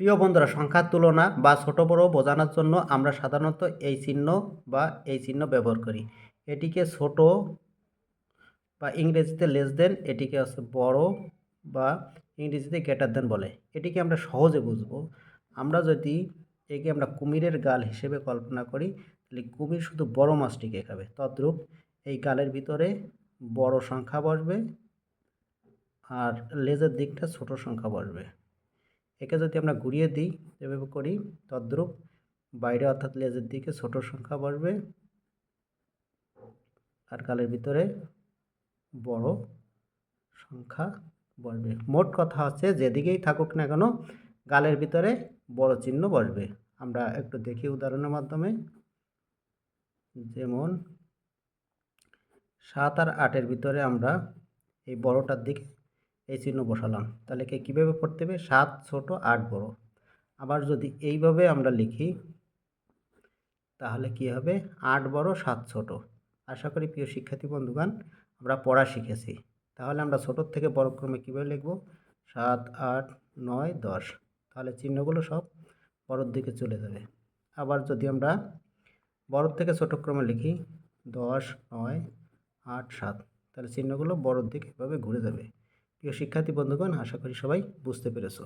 প্রিয় বন্ধুরা, সংখ্যার তুলনা বা ছোট বড় বোঝানোর জন্য আমরা সাধারণত এই চিহ্ন বা এই চিহ্ন ব্যবহার করি। এটিকে ছোট বা ইংরেজিতে লেস দেন এটিকে হচ্ছে বড় বা ইংরেজিতে গ্রেটার দেন বলে। এটিকে আমরা সহজে বুঝব। আমরা যদি একে আমরা কুমিরের গাল হিসেবে কল্পনা করি, তাহলে কুমির শুধু বড় মাছটিকে খাবে। তদ্রূপ এই গালের ভিতরে বড় সংখ্যা বসবে আর লেজের দিকটা ছোট সংখ্যা বসবে। একে যদি আমরা ঘুরিয়ে দিই, এভাবে করি, তদ্রূপ বাইরে অর্থাৎ লেজের দিকে ছোট সংখ্যা বসবে। আর গালের ভিতরে বড় সংখ্যা বসবে। মোট কথা হচ্ছে, যেদিকেই থাকুক না কেন, গালের ভিতরে বড় চিহ্ন বসবে। আমরা একটু দেখি উদাহরণের মাধ্যমে। যেমন সাত আর আটের ভিতরে আমরা এই বড়টার দিকে এই চিহ্ন বসালাম। তাহলে কে কীভাবে পড়তে হবে? সাত, ছোট, আট বড়। আবার যদি এইভাবে আমরা লিখি, তাহলে কি হবে? আট বড়, সাত ছোট। আশা করি প্রিয় শিক্ষার্থী বন্ধুগান আমরা পড়া শিখেছি। তাহলে আমরা ছোটোর থেকে বড় ক্রমে কীভাবে লিখব? সাত, আট, নয়, দশ। তাহলে চিহ্নগুলো সব বড়োর দিকে চলে যাবে। আবার যদি আমরা বড়োর থেকে ছোট ক্রমে লিখি, দশ, নয়, আট, সাত, তাহলে চিহ্নগুলো বড়োর দিকে এভাবে ঘুরে যাবে। প্রিয় শিক্ষার্থী বন্ধুগণ আশা করি সবাই বুঝতে পেরেছ।